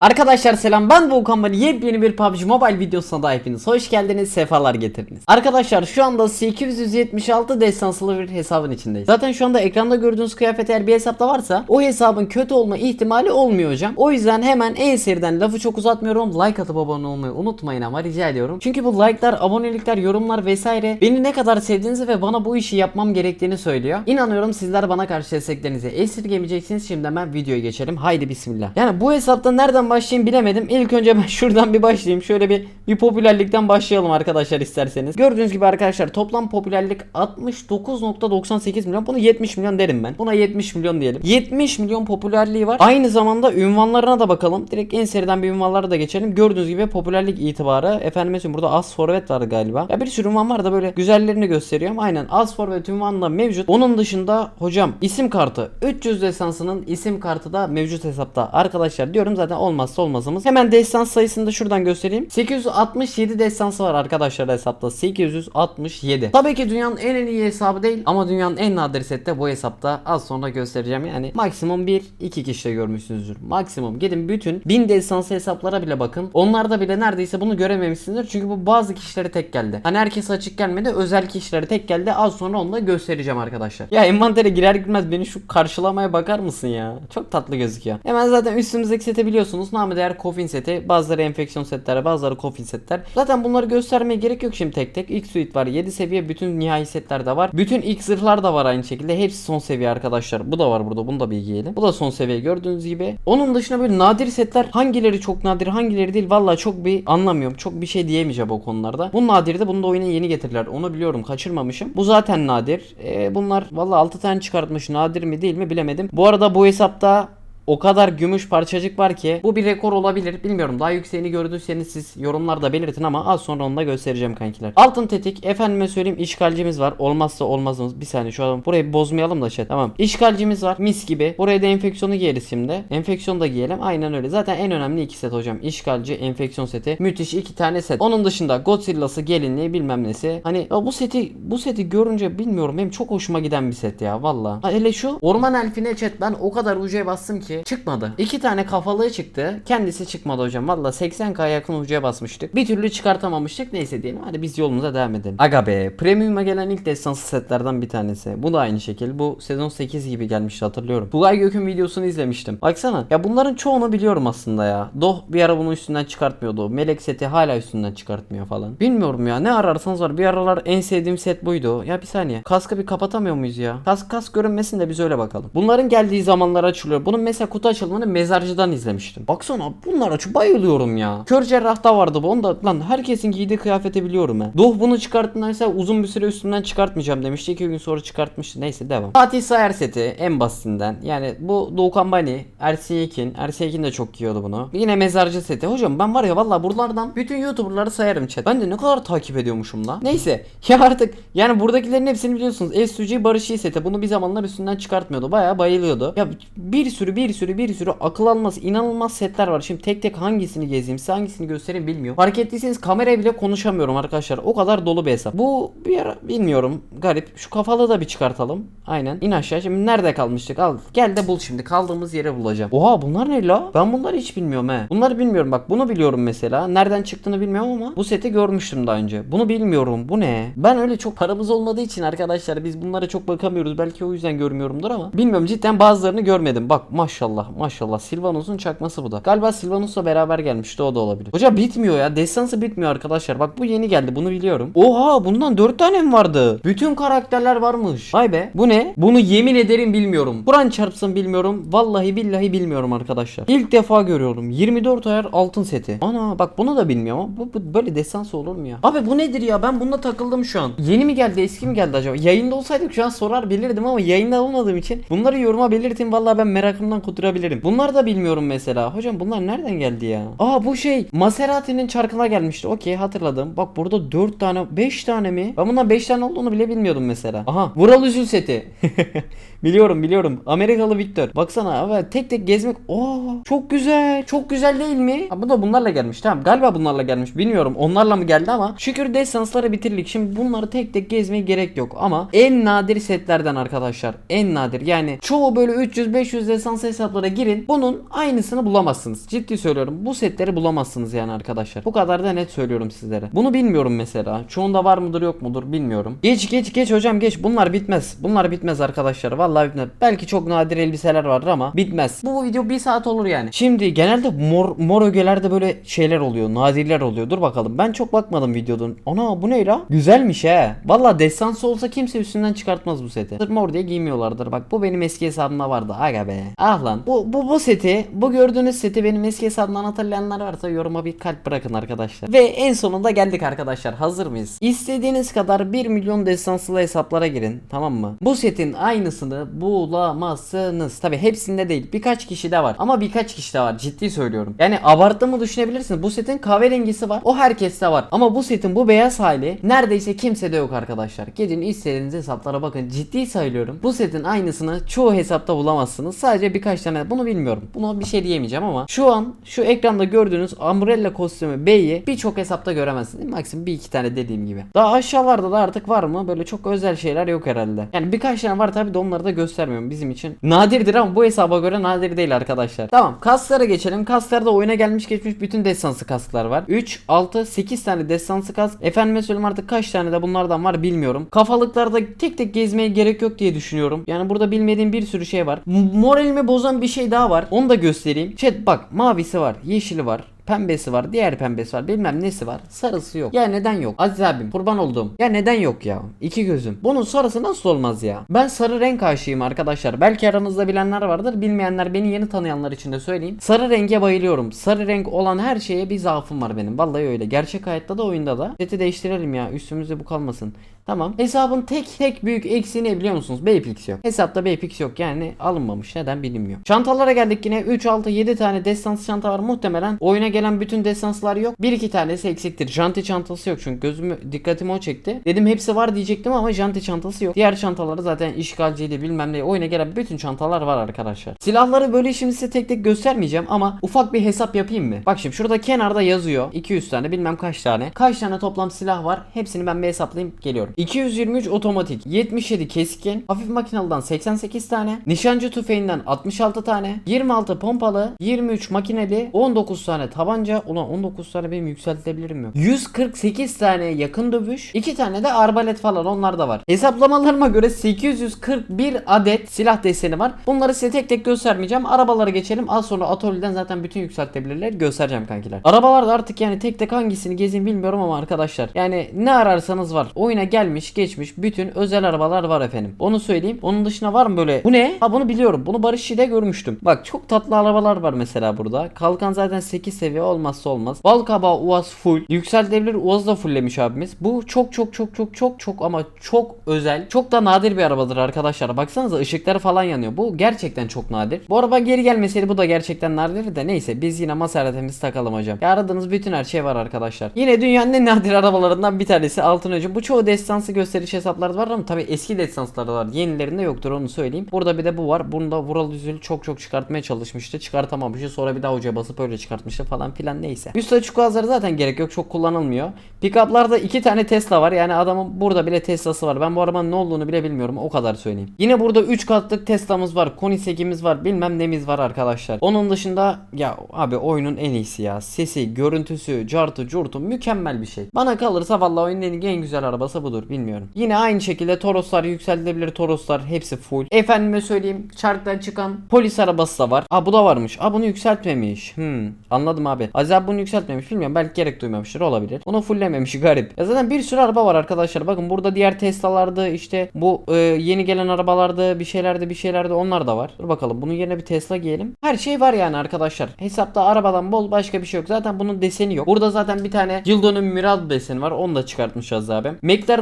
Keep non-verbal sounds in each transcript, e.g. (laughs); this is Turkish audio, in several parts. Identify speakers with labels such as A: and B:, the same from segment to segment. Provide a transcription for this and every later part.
A: Arkadaşlar selam ben Volkan Bani yepyeni bir PUBG Mobile videosuna da hepiniz hoş geldiniz sefalar getirdiniz. Arkadaşlar şu anda 876 destansılı bir hesabın içindeyiz. Zaten şu anda ekranda gördüğünüz kıyafet eğer bir hesapta varsa o hesabın kötü olma ihtimali olmuyor hocam. O yüzden hemen en seriden lafı çok uzatmıyorum. Like atıp abone olmayı unutmayın ama rica ediyorum. Çünkü bu like'lar abonelikler yorumlar vesaire beni ne kadar sevdiğinizi ve bana bu işi yapmam gerektiğini söylüyor. İnanıyorum sizler bana karşı desteklerinizi esirgemeyeceksiniz. Şimdi hemen videoya geçelim. Haydi bismillah. Yani bu hesapta nereden başlayayım bilemedim. İlk önce ben (laughs) şuradan bir başlayayım. Şöyle bir bir popülerlikten başlayalım arkadaşlar isterseniz. Gördüğünüz gibi arkadaşlar toplam popülerlik 69.98 milyon. Bunu 70 milyon derim ben. Buna 70 milyon diyelim. 70 milyon popülerliği var. Aynı zamanda ünvanlarına da bakalım. Direkt en seriden bir ünvanlara da geçelim. Gördüğünüz gibi popülerlik itibarı. Efendim mesela burada az forvet var galiba. Ya bir sürü ünvan var da böyle güzellerini gösteriyorum. Aynen az forvet ünvanı da mevcut. Onun dışında hocam isim kartı 300 desansının isim kartı da mevcut hesapta. Arkadaşlar diyorum zaten olmazsa olmazımız. Hemen destans sayısını da şuradan göstereyim. 867 destansı var arkadaşlar hesapta. 867. Tabii ki dünyanın en en iyi hesabı değil ama dünyanın en nadir sette bu hesapta az sonra göstereceğim. Yani maksimum 1 2 kişi de görmüşsünüzdür. Maksimum gidin bütün 1000 destansı hesaplara bile bakın. Onlarda bile neredeyse bunu görememişsinizdir. Çünkü bu bazı kişilere tek geldi. Hani herkes açık gelmedi. Özel kişilere tek geldi. Az sonra onu da göstereceğim arkadaşlar. Ya envantere girer girmez beni şu karşılamaya bakar mısın ya? Çok tatlı gözüküyor. Hemen zaten üstümüzdeki seti biliyorsunuz. Namı değer coffin seti. Bazıları enfeksiyon setler, bazıları coffin setler. Zaten bunları göstermeye gerek yok şimdi tek tek. İlk suite var. 7 seviye bütün nihai setler de var. Bütün ilk zırhlar da var aynı şekilde. Hepsi son seviye arkadaşlar. Bu da var burada. Bunu da bilgiyelim. Bu da son seviye gördüğünüz gibi. Onun dışında böyle nadir setler hangileri çok nadir hangileri değil. Vallahi çok bir anlamıyorum. Çok bir şey diyemeyeceğim o konularda. Bu nadirdi. Bunu da oyuna yeni getirdiler. Onu biliyorum. Kaçırmamışım. Bu zaten nadir. Ee, bunlar vallahi 6 tane çıkartmış. Nadir mi değil mi bilemedim. Bu arada bu hesapta o kadar gümüş parçacık var ki bu bir rekor olabilir. Bilmiyorum daha yükseğini gördüyseniz siz yorumlarda belirtin ama az sonra onu da göstereceğim kankiler. Altın tetik efendime söyleyeyim işgalcimiz var. Olmazsa olmazımız. Bir saniye şu an burayı bozmayalım da şey tamam. İşgalcimiz var mis gibi. Buraya da enfeksiyonu giyeriz şimdi. Enfeksiyonu da giyelim. Aynen öyle. Zaten en önemli iki set hocam. İşgalci enfeksiyon seti. Müthiş iki tane set. Onun dışında Godzilla'sı gelinliği bilmem nesi. Hani bu seti bu seti görünce bilmiyorum benim çok hoşuma giden bir set ya valla. Hele şu orman elfine chat ben o kadar ucuya bastım ki çıkmadı. İki tane kafalığı çıktı. Kendisi çıkmadı hocam. Valla 80k yakın ucuya basmıştık. Bir türlü çıkartamamıştık. Neyse diyelim. Hadi biz yolumuza devam edelim. Aga be. Premium'a gelen ilk destansı setlerden bir tanesi. Bu da aynı şekil. Bu sezon 8 gibi gelmişti hatırlıyorum. Tugay Gök'ün videosunu izlemiştim. Baksana. Ya bunların çoğunu biliyorum aslında ya. Doh bir ara bunu üstünden çıkartmıyordu. Melek seti hala üstünden çıkartmıyor falan. Bilmiyorum ya. Ne ararsanız var. Bir aralar en sevdiğim set buydu. Ya bir saniye. Kaskı bir kapatamıyor muyuz ya? Kask kask görünmesin de biz öyle bakalım. Bunların geldiği zamanlar açılıyor. Bunun mesela kutu açılımını mezarcıdan izlemiştim. Baksana bunlar açı bayılıyorum ya. Kör cerrahta vardı bu. Onu da lan herkesin giydiği kıyafeti biliyorum he. Doh bunu çıkarttığında mesela uzun bir süre üstünden çıkartmayacağım demişti. İki gün sonra çıkartmıştı. Neyse devam. Fatih Sayar seti en basitinden. Yani bu Doğukan Bani, Ersin Yekin. Ersin Yekin de çok giyiyordu bunu. Yine mezarcı seti. Hocam ben var ya valla buralardan bütün YouTuber'ları sayarım chat. Ben de ne kadar takip ediyormuşum la. Neyse. (laughs) Ya artık yani buradakilerin hepsini biliyorsunuz. SUG Barış seti. Bunu bir zamanlar üstünden çıkartmıyordu. Bayağı bayılıyordu. Ya bir sürü bir sürü bir sürü akıl almaz inanılmaz setler var. Şimdi tek tek hangisini gezeyim size hangisini göstereyim bilmiyorum. Fark ettiyseniz kameraya bile konuşamıyorum arkadaşlar. O kadar dolu bir hesap. Bu bir ara bilmiyorum garip. Şu kafalı da bir çıkartalım. Aynen. İn aşağı. Şimdi nerede kalmıştık? Al. Gel de bul şimdi. Kaldığımız yere bulacağım. Oha bunlar ne la? Ben bunları hiç bilmiyorum he. Bunları bilmiyorum bak. Bunu biliyorum mesela. Nereden çıktığını bilmiyorum ama bu seti görmüştüm daha önce. Bunu bilmiyorum. Bu ne? Ben öyle çok paramız olmadığı için arkadaşlar biz bunlara çok bakamıyoruz. Belki o yüzden görmüyorumdur ama bilmiyorum cidden bazılarını görmedim. Bak maşallah maşallah Silvanus'un çakması bu da. Galiba Silvanus'la beraber gelmişti o da olabilir. Hoca bitmiyor ya. Destansı bitmiyor arkadaşlar. Bak bu yeni geldi bunu biliyorum. Oha bundan 4 tane mi vardı? Bütün karakterler varmış. Vay be. Bu ne? Bunu yemin ederim bilmiyorum. Kur'an çarpsın bilmiyorum. Vallahi billahi bilmiyorum arkadaşlar. İlk defa görüyorum. 24 ayar altın seti. Ana bak bunu da bilmiyorum bu, bu böyle destansı olur mu ya? Abi bu nedir ya? Ben bununla takıldım şu an. Yeni mi geldi eski mi geldi acaba? Yayında olsaydık şu an sorar bilirdim ama yayında olmadığım için bunları yoruma belirtin. Vallahi ben merakımdan kudurabilirim. Bunlar da bilmiyorum mesela. Hocam bunlar nereden geldi ya? Aa bu şey Maserati'nin çarkına gelmişti. Okey hatırladım. Bak burada 4 tane 5 tane mi? Ben bundan 5 tane olduğunu bile bilmiyordum mesela. Aha Vural Üzül seti. (laughs) biliyorum biliyorum. Amerikalı Victor. Baksana abi tek tek gezmek. Oo çok güzel. Çok güzel değil mi? Ha, bu da bunlarla gelmiş. Tamam galiba bunlarla gelmiş. Bilmiyorum onlarla mı geldi ama şükür destansları bitirdik. Şimdi bunları tek tek gezmeye gerek yok ama en nadir setlerden arkadaşlar. En nadir. Yani çoğu böyle 300 500 desans hesaplara girin. Bunun aynısını bulamazsınız. Ciddi söylüyorum. Bu setleri bulamazsınız yani arkadaşlar. Bu kadar da net söylüyorum sizlere. Bunu bilmiyorum mesela. Çoğunda var mıdır yok mudur bilmiyorum. Geç geç geç hocam geç. Bunlar bitmez. Bunlar bitmez arkadaşlar. Vallahi bitmez. Belki çok nadir elbiseler vardır ama bitmez. Bu video bir saat olur yani. Şimdi genelde mor, mor ögelerde böyle şeyler oluyor. Nadirler oluyor. Dur bakalım. Ben çok bakmadım videonun. Ana bu ne la? Güzelmiş he. Vallahi destansı olsa kimse üstünden çıkartmaz bu seti. Sırf mor diye giymiyorlardır. Bak bu benim eski hesabımda vardı. Aga be. Ah lan. Bu, bu, bu seti bu gördüğünüz seti benim eski hesabımdan hatırlayanlar varsa yoruma bir kalp bırakın arkadaşlar. Ve en sonunda geldik arkadaşlar. Hazır mıyız? İstediğiniz kadar 1 milyon destansılı hesaplara girin. Tamam mı? Bu setin aynısını bulamazsınız. Tabi hepsinde değil. Birkaç kişi de var. Ama birkaç kişi de var. Ciddi söylüyorum. Yani abarttığımı düşünebilirsiniz. Bu setin kahverengisi var. O herkeste var. Ama bu setin bu beyaz hali neredeyse kimsede yok arkadaşlar. Gidin istediğiniz hesaplara bakın. Ciddi söylüyorum. Bu setin aynısını çoğu hesapta bulamazsınız. Sadece birkaç tane. Bunu bilmiyorum. Buna bir şey diyemeyeceğim ama şu an şu ekranda gördüğünüz Umbrella kostümü B'yi birçok hesapta göremezsiniz. Maksimum bir iki tane dediğim gibi. Daha aşağılarda da artık var mı? Böyle çok özel şeyler yok herhalde. Yani birkaç tane var tabi de onları da göstermiyorum bizim için. Nadirdir ama bu hesaba göre nadir değil arkadaşlar. Tamam kasklara geçelim. Kasklarda oyuna gelmiş geçmiş bütün destansı kasklar var. 3, 6, 8 tane destansı kask. Efendime söyleyeyim artık kaç tane de bunlardan var bilmiyorum. Kafalıklarda tek tek gezmeye gerek yok diye düşünüyorum. Yani burada bilmediğim bir sürü şey var. M- moralimi bozan bir şey daha var. Onu da göstereyim. Chat bak mavisi var, yeşili var. Pembesi var, diğer pembesi var, bilmem nesi var. Sarısı yok. Ya neden yok? Aziz abim kurban olduğum. Ya neden yok ya? İki gözüm. Bunun sarısı nasıl olmaz ya? Ben sarı renk aşığıyım arkadaşlar. Belki aranızda bilenler vardır. Bilmeyenler beni yeni tanıyanlar için de söyleyeyim. Sarı renge bayılıyorum. Sarı renk olan her şeye bir zaafım var benim. Vallahi öyle. Gerçek hayatta da oyunda da. Seti değiştirelim ya. Üstümüzde bu kalmasın. Tamam. Hesabın tek tek büyük eksiği ne biliyor musunuz? Baypix yok. Hesapta Baypix yok. Yani alınmamış. Neden bilinmiyor. Çantalara geldik yine. 3, 6, 7 tane destans çanta var. Muhtemelen oyuna gelen bütün destanslar yok. Bir iki tanesi eksiktir. Janti çantası yok çünkü gözümü dikkatimi o çekti. Dedim hepsi var diyecektim ama janti çantası yok. Diğer çantaları zaten işgalciydi bilmem ne. Oyuna gelen bütün çantalar var arkadaşlar. Silahları böyle şimdi size tek tek göstermeyeceğim ama ufak bir hesap yapayım mı? Bak şimdi şurada kenarda yazıyor. 200 tane bilmem kaç tane. Kaç tane toplam silah var? Hepsini ben bir hesaplayayım geliyorum. 223 otomatik, 77 keskin, hafif makinalıdan 88 tane, nişancı tüfeğinden 66 tane, 26 pompalı, 23 makineli, 19 tane tabanca. Ulan 19 tane benim yükseltebilirim yok. 148 tane yakın dövüş, 2 tane de arbalet falan onlar da var. Hesaplamalarıma göre 841 adet silah deseni var. Bunları size tek tek göstermeyeceğim. Arabalara geçelim. Az sonra atölyeden zaten bütün yükseltebilirler. Göstereceğim kankiler. Arabalarda artık yani tek tek hangisini gezeyim bilmiyorum ama arkadaşlar. Yani ne ararsanız var. Oyuna gelmiş geçmiş bütün özel arabalar var efendim. Onu söyleyeyim. Onun dışında var mı böyle? Bu ne? Ha bunu biliyorum. Bunu Barış Şi'de görmüştüm. Bak çok tatlı arabalar var mesela burada. Kalkan zaten 8 seviye olmazsa olmaz. Balkabağı Uaz full. Yükseltebilir Uaz da fulllemiş abimiz. Bu çok çok çok çok çok çok ama çok özel. Çok da nadir bir arabadır arkadaşlar. Baksanıza ışıkları falan yanıyor. Bu gerçekten çok nadir. Bu araba geri gelmeseydi bu da gerçekten nadir de neyse biz yine masaretimizi takalım hocam. Ya aradığınız bütün her şey var arkadaşlar. Yine dünyanın en nadir arabalarından bir tanesi altın öcü. Bu çoğu destansı gösteriş hesapları var ama tabi eski destansları da var. Yenilerinde yoktur onu söyleyeyim. Burada bir de bu var. Bunu da Vural Üzül çok çok çıkartmaya çalışmıştı. Çıkartamamıştı. Sonra bir daha hoca basıp öyle çıkartmıştı falan filan neyse. Üst açık gazları zaten gerek yok. Çok kullanılmıyor. Pickup'larda iki tane Tesla var. Yani adamın burada bile Tesla'sı var. Ben bu arabanın ne olduğunu bile bilmiyorum. O kadar söyleyeyim. Yine burada 3 katlık Tesla'mız var. Konisek'imiz var. Bilmem nemiz var arkadaşlar. Onun dışında ya abi oyunun en iyisi ya. Sesi, görüntüsü, cartı, curtu mükemmel bir şey. Bana kalırsa vallahi oyunun en güzel arabası budur. Bilmiyorum. Yine aynı şekilde Toroslar, yükseltilebilir Toroslar hepsi full. Efendime söyleyeyim çarktan çıkan polis arabası da var. Aa bu da varmış. Aa bunu yükseltmemiş. Hmm. Anladım abi. Aziz abi bunu yükseltmemiş. Bilmiyorum belki gerek duymamıştır olabilir. Onu fulllememiş garip. Ya zaten bir sürü araba var arkadaşlar. Bakın burada diğer Tesla'lardı işte bu e, yeni gelen arabalarda bir şeylerde bir şeylerde onlar da var. Dur bakalım bunun yerine bir Tesla giyelim. Her şey var yani arkadaşlar. Hesapta arabadan bol başka bir şey yok. Zaten bunun deseni yok. Burada zaten bir tane Yıldönüm Mirado deseni var. Onu da çıkartmış Aziz abi.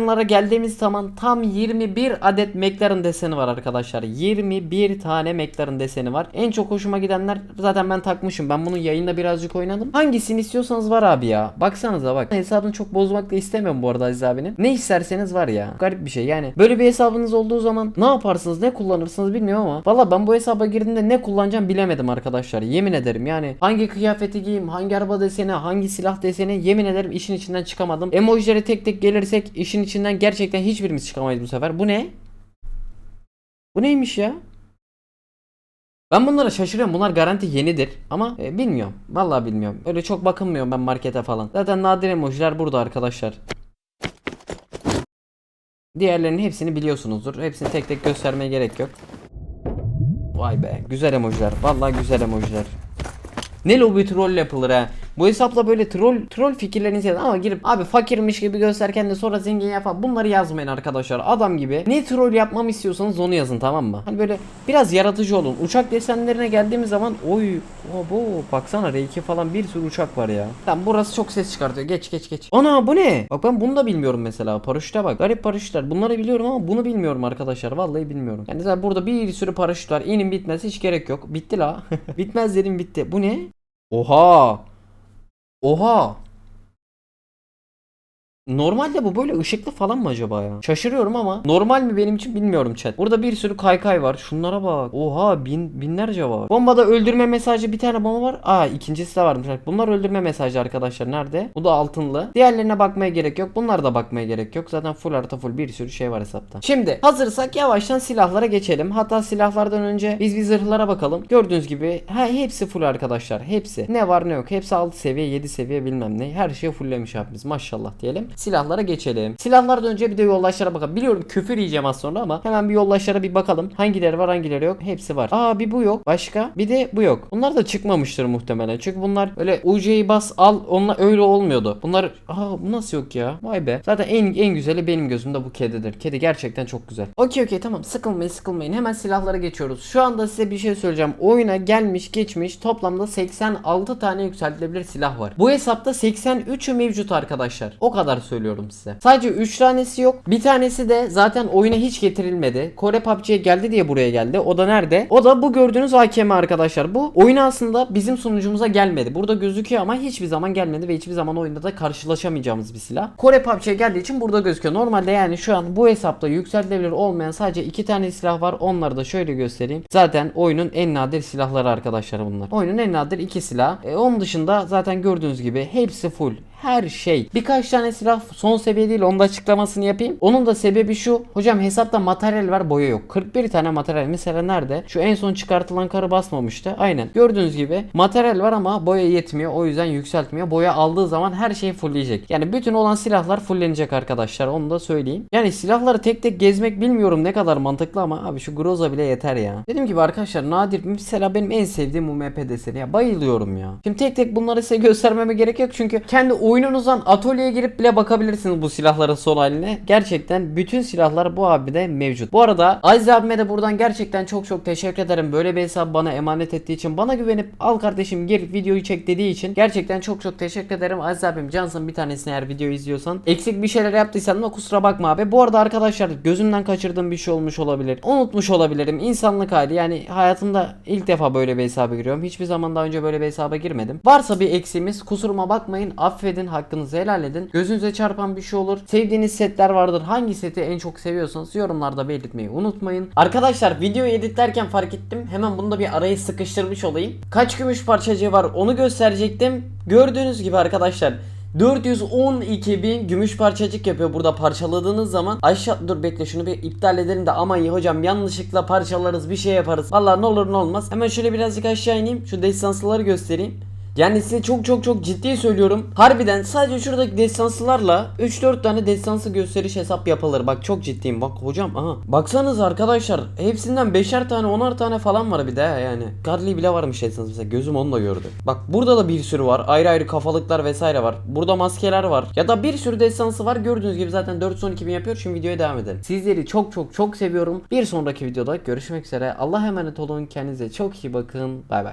A: McLaren'lara geldiğimiz zaman tam 21 adet McLaren deseni var arkadaşlar. 21 tane McLaren deseni var. En çok hoşuma gidenler zaten ben takmışım. Ben bunu yayında birazcık oynadım. Hangisini istiyorsanız var abi ya. Baksanıza bak. Hesabını çok bozmak da istemiyorum bu arada Aziz abinin. Ne isterseniz var ya. Garip bir şey yani. Böyle bir hesabınız olduğu zaman ne yaparsınız ne kullanırsınız bilmiyorum ama. Valla ben bu hesaba girdiğimde ne kullanacağım bilemedim arkadaşlar. Yemin ederim yani. Hangi kıyafeti giyeyim, hangi araba deseni, hangi silah deseni yemin ederim işin içinden çıkamadım. Emojilere tek tek gelirsek işin içinden gerçekten hiçbirimiz çıkamayız bu sefer. Bu ne? Bu neymiş ya? Ben bunlara şaşırıyorum. Bunlar garanti yenidir. Ama e, bilmiyorum. Vallahi bilmiyorum. Öyle çok bakınmıyorum ben markete falan. Zaten nadir emojiler burada arkadaşlar. Diğerlerinin hepsini biliyorsunuzdur. Hepsini tek tek göstermeye gerek yok. Vay be. Güzel emojiler. Vallahi güzel emojiler. Ne lobi troll yapılır ha. Bu hesapla böyle troll troll fikirlerinizi yazın ama girip abi fakirmiş gibi gösterken de sonra zengin yapar. Bunları yazmayın arkadaşlar. Adam gibi ne troll yapmamı istiyorsanız onu yazın tamam mı? Hani böyle biraz yaratıcı olun. Uçak desenlerine geldiğimiz zaman oy obo baksana R2 falan bir sürü uçak var ya. Tamam burası çok ses çıkartıyor. Geç geç geç. Ana bu ne? Bak ben bunu da bilmiyorum mesela. Paraşüte bak. Garip paraşütler. Bunları biliyorum ama bunu bilmiyorum arkadaşlar. Vallahi bilmiyorum. Yani zaten burada bir sürü paraşüt var. İnin bitmez hiç gerek yok. Bitti la. (laughs) Bitmez dedim bitti. Bu ne? Oha. 不怕 Normalde bu böyle ışıklı falan mı acaba ya? Şaşırıyorum ama normal mi benim için bilmiyorum chat. Burada bir sürü kaykay var. Şunlara bak. Oha bin, binlerce var. Bombada öldürme mesajı bir tane bomba var. Aa ikincisi de varmış. Bunlar öldürme mesajı arkadaşlar. Nerede? Bu da altınlı. Diğerlerine bakmaya gerek yok. Bunlar da bakmaya gerek yok. Zaten full artı full bir sürü şey var hesapta. Şimdi hazırsak yavaştan silahlara geçelim. Hatta silahlardan önce biz bir zırhlara bakalım. Gördüğünüz gibi ha, hepsi full arkadaşlar. Hepsi. Ne var ne yok. Hepsi 6 seviye 7 seviye bilmem ne. Her şeyi fulllemiş abimiz. Maşallah diyelim. Silahlara geçelim. Silahlardan önce bir de yoldaşlara bakalım. Biliyorum küfür yiyeceğim az sonra ama hemen bir yoldaşlara bir bakalım. Hangileri var hangileri yok. Hepsi var. Aa bir bu yok. Başka? Bir de bu yok. Bunlar da çıkmamıştır muhtemelen. Çünkü bunlar öyle UC'yi bas al onunla öyle olmuyordu. Bunlar aa bu nasıl yok ya? Vay be. Zaten en en güzeli benim gözümde bu kedidir. Kedi gerçekten çok güzel. Okey okey tamam sıkılmayın sıkılmayın. Hemen silahlara geçiyoruz. Şu anda size bir şey söyleyeceğim. Oyuna gelmiş geçmiş toplamda 86 tane yükseltilebilir silah var. Bu hesapta 83'ü mevcut arkadaşlar. O kadar söylüyorum size. Sadece 3 tanesi yok. Bir tanesi de zaten oyuna hiç getirilmedi. Kore PUBG'ye geldi diye buraya geldi. O da nerede? O da bu gördüğünüz AKM arkadaşlar. Bu oyun aslında bizim sunucumuza gelmedi. Burada gözüküyor ama hiçbir zaman gelmedi ve hiçbir zaman oyunda da karşılaşamayacağımız bir silah. Kore PUBG'ye geldiği için burada gözüküyor. Normalde yani şu an bu hesapta yükseltilebilir olmayan sadece 2 tane silah var. Onları da şöyle göstereyim. Zaten oyunun en nadir silahları arkadaşlar bunlar. Oyunun en nadir 2 silah. E, onun dışında zaten gördüğünüz gibi hepsi full her şey. Birkaç tane silah son seviye değil onun da açıklamasını yapayım. Onun da sebebi şu. Hocam hesapta materyal var boya yok. 41 tane materyal mesela nerede? Şu en son çıkartılan karı basmamıştı. Aynen. Gördüğünüz gibi materyal var ama boya yetmiyor. O yüzden yükseltmiyor. Boya aldığı zaman her şeyi fullleyecek. Yani bütün olan silahlar fulllenecek arkadaşlar. Onu da söyleyeyim. Yani silahları tek tek gezmek bilmiyorum ne kadar mantıklı ama abi şu Groza bile yeter ya. Dediğim gibi arkadaşlar nadir mesela benim en sevdiğim UMP deseni ya. Bayılıyorum ya. Şimdi tek tek bunları size göstermeme gerek yok çünkü kendi oyununuzdan atölyeye girip bile bakabilirsiniz bu silahların son haline. Gerçekten bütün silahlar bu abide mevcut. Bu arada Aziz abime de buradan gerçekten çok çok teşekkür ederim. Böyle bir hesabı bana emanet ettiği için. Bana güvenip al kardeşim gir videoyu çek dediği için. Gerçekten çok çok teşekkür ederim. Aziz abim cansın bir tanesini eğer videoyu izliyorsan. Eksik bir şeyler yaptıysan da kusura bakma abi. Bu arada arkadaşlar gözümden kaçırdığım bir şey olmuş olabilir. Unutmuş olabilirim. İnsanlık hali yani hayatımda ilk defa böyle bir hesaba giriyorum. Hiçbir zaman daha önce böyle bir hesaba girmedim. Varsa bir eksiğimiz kusuruma bakmayın. Affedin hakkınızı helal edin. Gözünüze çarpan bir şey olur. Sevdiğiniz setler vardır. Hangi seti en çok seviyorsanız yorumlarda belirtmeyi unutmayın. Arkadaşlar videoyu editlerken fark ettim. Hemen bunu da bir araya sıkıştırmış olayım. Kaç gümüş parçacığı var onu gösterecektim. Gördüğünüz gibi arkadaşlar 412 bin gümüş parçacık yapıyor burada parçaladığınız zaman aşağı dur bekle şunu bir iptal edelim de aman iyi hocam yanlışlıkla parçalarız bir şey yaparız Vallahi ne olur ne olmaz hemen şöyle birazcık aşağı ineyim şu destansıları göstereyim yani size çok çok çok ciddi söylüyorum. Harbiden sadece şuradaki destansılarla 3-4 tane destansı gösteriş hesap yapılır. Bak çok ciddiyim. Bak hocam aha. Baksanız arkadaşlar hepsinden 5'er tane 10'ar tane falan var bir de yani. Garli bile varmış destans mesela gözüm onu da gördü. Bak burada da bir sürü var. Ayrı ayrı kafalıklar vesaire var. Burada maskeler var. Ya da bir sürü destansı var. Gördüğünüz gibi zaten 412 bin yapıyor. Şimdi videoya devam edelim. Sizleri çok çok çok seviyorum. Bir sonraki videoda görüşmek üzere. Allah'a emanet olun. Kendinize çok iyi bakın. Bay bay.